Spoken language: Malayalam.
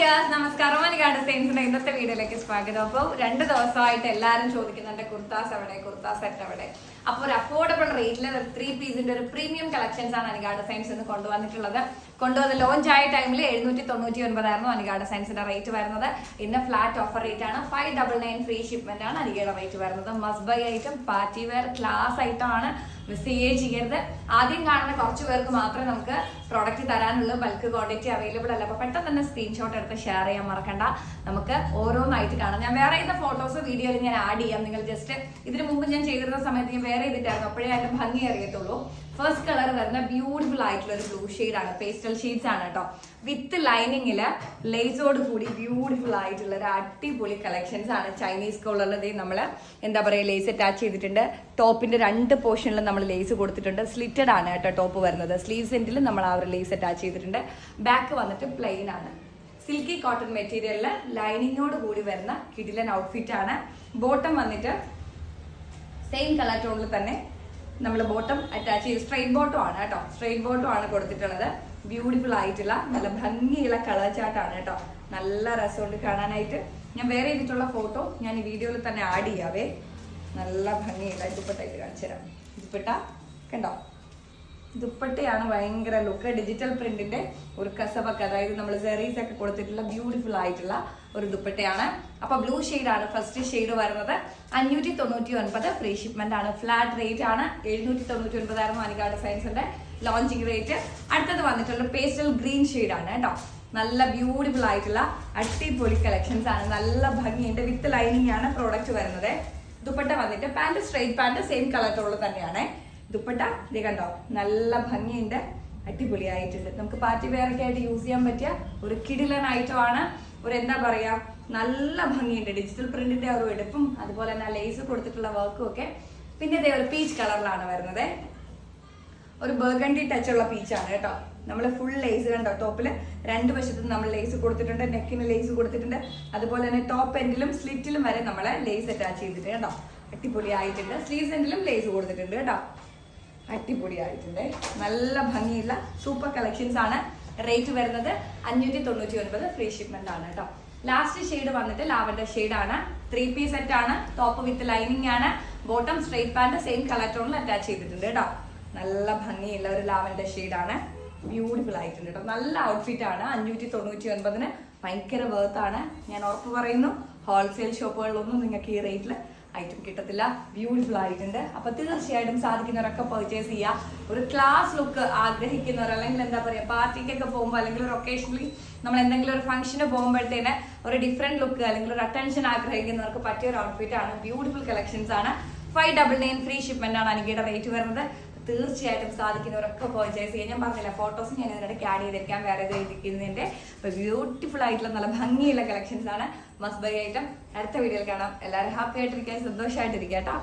ഡിയേഴ്സ് നമസ്കാരം. മനികാട് സെയിൻസിന്റെ ഇന്നത്തെ വീഡിയോയിലേക്ക് സ്വാഗതം. അപ്പോൾ രണ്ട് ദിവസമായിട്ട് എല്ലാവരും ചോദിക്കുന്നുണ്ട് കുർത്താസ് എവിടെ കുർത്താസ് സെറ്റ് എവിടെ? അപ്പോൾ ഒരു അഫോർഡബിൾ റേറ്റിൽ ത്രീ പീസിന്റെ ഒരു പ്രീമിയം കളക്ഷൻസ് ആണ് അനികാട് സയൻസ് ഇന്ന് കൊണ്ടുവന്നിട്ടുള്ളത്. കൊണ്ടുവന്ന് ലോഞ്ച് ആയ ടൈമിൽ എഴുന്നൂറ്റി തൊണ്ണൂറ്റി ഒൻപതായിരുന്നു അനികാട് സയൻസിന്റെ റേറ്റ് വരുന്നത്. ഇന്ന് ഫ്ലാറ്റ് ഓഫർ റേറ്റ് ആണ്. Five double nine free shipment ആണ് അനികയുടെ റേറ്റ് വരുന്നത്. മസ്ബൈ ഐറ്റം പാർട്ടി വെയർ ക്ലാസ് ആയിട്ടാണ് മിസ് ചെയ്യുകയും ചെയ്യരുത്. ആദ്യം കാണുന്ന കുറച്ച് പേർക്ക് മാത്രമേ നമുക്ക് പ്രോഡക്റ്റ് തരാനുള്ളൂ. ബൾക്ക് ക്വാണ്ടിറ്റി അവൈലബിൾ അല്ല. അപ്പൊ പെട്ടെന്ന് തന്നെ സ്ക്രീൻഷോട്ട് എടുത്ത് ഷെയർ ചെയ്യാൻ മറക്കണ്ട. നമുക്ക് ഓരോന്നായിട്ട് കാണാം. ഞാൻ വേറെ ചെയ്ത ഫോട്ടോസ് വീഡിയോയിൽ ഞാൻ ആഡ് ചെയ്യാം. നിങ്ങൾ ജസ്റ്റ് ഇതിനു മുമ്പ് ഞാൻ ചെയ്തിരുന്ന സമയത്ത് ഞാൻ വേറെ ചെയ്തിട്ടായിരുന്നു അപ്പോഴേ അതിന്റെ ഭംഗി അറിയത്തുള്ളൂ. ഫസ്റ്റ് കളർ വരുന്ന ബ്യൂട്ടിഫുൾ ആയിട്ടുള്ള ഒരു ബ്ലൂ ആണ്. പേസ്റ്റൽ ഷെയ്ഡ്സ് ആണ് കേട്ടോ വിത്ത് ലൈനിങ്ങിൽ ലേസോട് കൂടി ബ്യൂട്ടിഫുൾ ആയിട്ടുള്ള ഒരു അടിപൊളി കളക്ഷൻസ് ആണ് ചൈനീസ് കോളറിൽ നമ്മൾ എന്താ പറയുക ലേസ് അറ്റാച്ച് ചെയ്തിട്ടുണ്ട്. ടോപ്പിന്റെ രണ്ട് പോർഷനിലും നമ്മൾ ലേസ് കൊടുത്തിട്ടുണ്ട്. സ്ലിറ്റഡ് ആണ് കേട്ടോ ടോപ്പ് വരുന്നത്. സ്ലീവ് സെന്റിൽ നമ്മൾ ആ ഒരു ലേസ് അറ്റാച്ച് ചെയ്തിട്ടുണ്ട്. ബാക്ക് വന്നിട്ട് പ്ലെയിൻ ആണ്. സിൽക്കി കോട്ടൺ മെറ്റീരിയലിൽ ലൈനിങ്ങോട് കൂടി വരുന്ന കിഡിലൻ ഔട്ട്ഫിറ്റ് ആണ് ബോട്ടം വന്നിട്ട് സെയിം കളർ ടോണിൽ തന്നെ നമ്മൾ ബോട്ടം അറ്റാച്ച് ചെയ്ത് സ്ട്രെയിറ്റ് ബോട്ടം ആണ് കേട്ടോ. സ്ട്രെയിറ്റ് ബോട്ടം ആണ് കൊടുത്തിട്ടുള്ളത്. ബ്യൂട്ടിഫുൾ ആയിട്ടുള്ള നല്ല ഭംഗിയുള്ള കളർ ചാർട്ടാണ് കേട്ടോ. നല്ല രസമുണ്ട് കാണാനായിട്ട്. ഞാൻ വേറെ ചെയ്തിട്ടുള്ള ഫോട്ടോ ഞാൻ ഈ വീഡിയോയിൽ തന്നെ ആഡ് ചെയ്യാവേ. നല്ല ഭംഗിയുള്ള ദുപ്പട്ടായിട്ട് കാണിച്ചു തരാം ദുപ്പട്ട കണ്ടോ? ദുപ്പട്ടയാണ് ഭയങ്കര ലുക്ക് ഡിജിറ്റൽ പ്രിന്റിന്റെ ഒരു കസവൊക്കെ അതായത് നമ്മൾ സെറീസ് ഒക്കെ കൊടുത്തിട്ടുള്ള ബ്യൂട്ടിഫുൾ ആയിട്ടുള്ള ഒരു ദുപ്പട്ടയാണ്. അപ്പൊ ബ്ലൂ ആണ് ഫസ്റ്റ് ഷെയ്ഡ് വരുന്നത്. അഞ്ഞൂറ്റി തൊണ്ണൂറ്റി ഒൻപത് ഫ്രീ ഷിപ്മെന്റ് ആണ്. ഫ്ലാറ്റ് റേറ്റ് ആണ്. എഴുന്നൂറ്റി തൊണ്ണൂറ്റി ഒൻപതായിരുന്നു അനികാട് സയൻസിന്റെ ലോഞ്ചിങ് റേറ്റ് അടുത്തത് വന്നിട്ടുള്ള പേസ്റ്റൽ ഗ്രീൻ ആണ് കേട്ടോ. നല്ല ബ്യൂട്ടിഫുൾ ആയിട്ടുള്ള അടിപൊളി കളക്ഷൻസ് ആണ്. നല്ല ഭംഗിയുണ്ട്. വിത്ത് ലൈനിങ് ആണ് പ്രോഡക്റ്റ് വരുന്നത്. ദുപ്പട്ട വന്നിട്ട് pant straight pant same colour tone തന്നെയാണ്. ദുപ്പട്ട ഇത് കണ്ടോ? നല്ല ഭംഗിയുണ്ട് അടിപൊളിയായിട്ടുണ്ട്. നമുക്ക് പാർട്ടി വെയർ ഒക്കെ ആയിട്ട് യൂസ് ചെയ്യാൻ പറ്റിയ ഒരു കിടിലൻ ഐറ്റം ആണ്. ഒരു എന്താ പറയാ നല്ല ഭംഗിയുണ്ട്. ഡിജിറ്റൽ പ്രിന്റിന്റെ ഒരു എടുപ്പും അതുപോലെ തന്നെ ലേസ് കൊടുത്തിട്ടുള്ള വർക്കും ഒക്കെ. പിന്നെ ഇതേ ഒരു പീച്ച് കളറിലാണ് വരുന്നത്. ഒരു ബർഗണ്ടി ടച്ച് ഉള്ള പീച്ചാണ് കേട്ടോ. നമ്മൾ ഫുൾ ലേസ് കണ്ടോ? ടോപ്പിൽ രണ്ട് വശത്തും നമ്മൾ ലേസ് കൊടുത്തിട്ടുണ്ട് നെക്കിന് ലേസ് കൊടുത്തിട്ടുണ്ട്. അതുപോലെ തന്നെ ടോപ്പ് എൻഡിലും സ്ലിറ്റിലും വരെ നമ്മൾ ലേസ് അറ്റാച്ച് ചെയ്തിട്ടുണ്ട് കേട്ടോ. അടിപൊളി ആയിട്ടുണ്ട് സ്ലീവ്സ് എൻഡിലും ലേസ് കൊടുത്തിട്ടുണ്ട് കേട്ടോ. അടിപൊളിയായിട്ടുണ്ട്. നല്ല ഭംഗിയുള്ള സൂപ്പർ കളക്ഷൻസ് ആണ് റേറ്റ് വരുന്നത് അഞ്ഞൂറ്റി തൊണ്ണൂറ്റി ഒൻപത് ഫ്രീ ഷിപ്മെന്റ് ആണ് കേട്ടോ. ലാസ്റ്റ് ഷെയ്ഡ് വന്നിട്ട് ലാവൻഡർ ഷെയ്ഡ് ആണ്. ത്രീ പീസ് സെറ്റ് ആണ്. ടോപ്പ് വിത്ത് ലൈനിങ് ആണ്. Bottom straight pant same colour ടോണിൽ അറ്റാച്ച് ചെയ്തിട്ടുണ്ട് കേട്ടോ. നല്ല ഭംഗിയുള്ള ഒരു ലാവൻഡർ ഷെയ്ഡ് ആണ്. ബ്യൂട്ടിഫുൾ ആയിട്ടുണ്ട് കേട്ടോ. നല്ല ഔട്ട്ഫിറ്റ് ആണ്. അഞ്ഞൂറ്റി തൊണ്ണൂറ്റി ഒൻപതിന് ഭയങ്കര വേർത്താണ് ഞാൻ ഉറപ്പ് പറയുന്നു. ഹോൾസെയിൽ ഷോപ്പുകളിലൊന്നും നിങ്ങൾക്ക് ഈ റേറ്റിൽ ഐറ്റം കിട്ടത്തില്ല. ബ്യൂട്ടിഫുൾ ആയിട്ടുണ്ട്. അപ്പൊ തീർച്ചയായിട്ടും സാധിക്കുന്നവരൊക്കെ പർച്ചേസ് ചെയ്യുക ഒരു ക്ലാസ് ലുക്ക് ആഗ്രഹിക്കുന്നവർ അല്ലെങ്കിൽ എന്താ പറയുക പാർട്ടിക്കൊക്കെ പോകുമ്പോൾ അല്ലെങ്കിൽ ഒരു ഒക്കേഷനിൽ നമ്മൾ എന്തെങ്കിലും ഒരു ഫംഗ്ഷന് പോകുമ്പോഴത്തേന് ഒരു ഡിഫറെന്റ് ലുക്ക് അല്ലെങ്കിൽ ഒരു അറ്റൻഷൻ ആഗ്രഹിക്കുന്നവർക്ക് പറ്റിയ ഒരു ഔട്ട്ഫിറ്റ് ആണ്. ബ്യൂട്ടിഫുൾ കളക്ഷൻസ് ആണ്. Five double nine free shipment ആണ് അനികയുടെ റേറ്റ് വരുന്നത്. തീർച്ചയായിട്ടും സാധിക്കുന്നവരൊക്കെ പർച്ചേസ് ചെയ്യാം. ഞാൻ പറഞ്ഞില്ല ഫോട്ടോസ് ഞാൻ ഇതിനിടയ്ക്ക് ആഡ് ചെയ്തിരിക്കാം. വേറെ ഇരിക്കുന്നതിന്റെ ബ്യൂട്ടിഫുൾ ആയിട്ടുള്ള നല്ല ഭംഗിയുള്ള കളക്ഷൻസ് ആണ്. മസ്റ്റ് ബൈ ഐറ്റം അടുത്ത വീഡിയോയിൽ കാണാം. എല്ലാവരും ഹാപ്പി ആയിട്ടിരിക്കാൻ സന്തോഷമായിട്ടിരിക്കാം കേട്ടോ.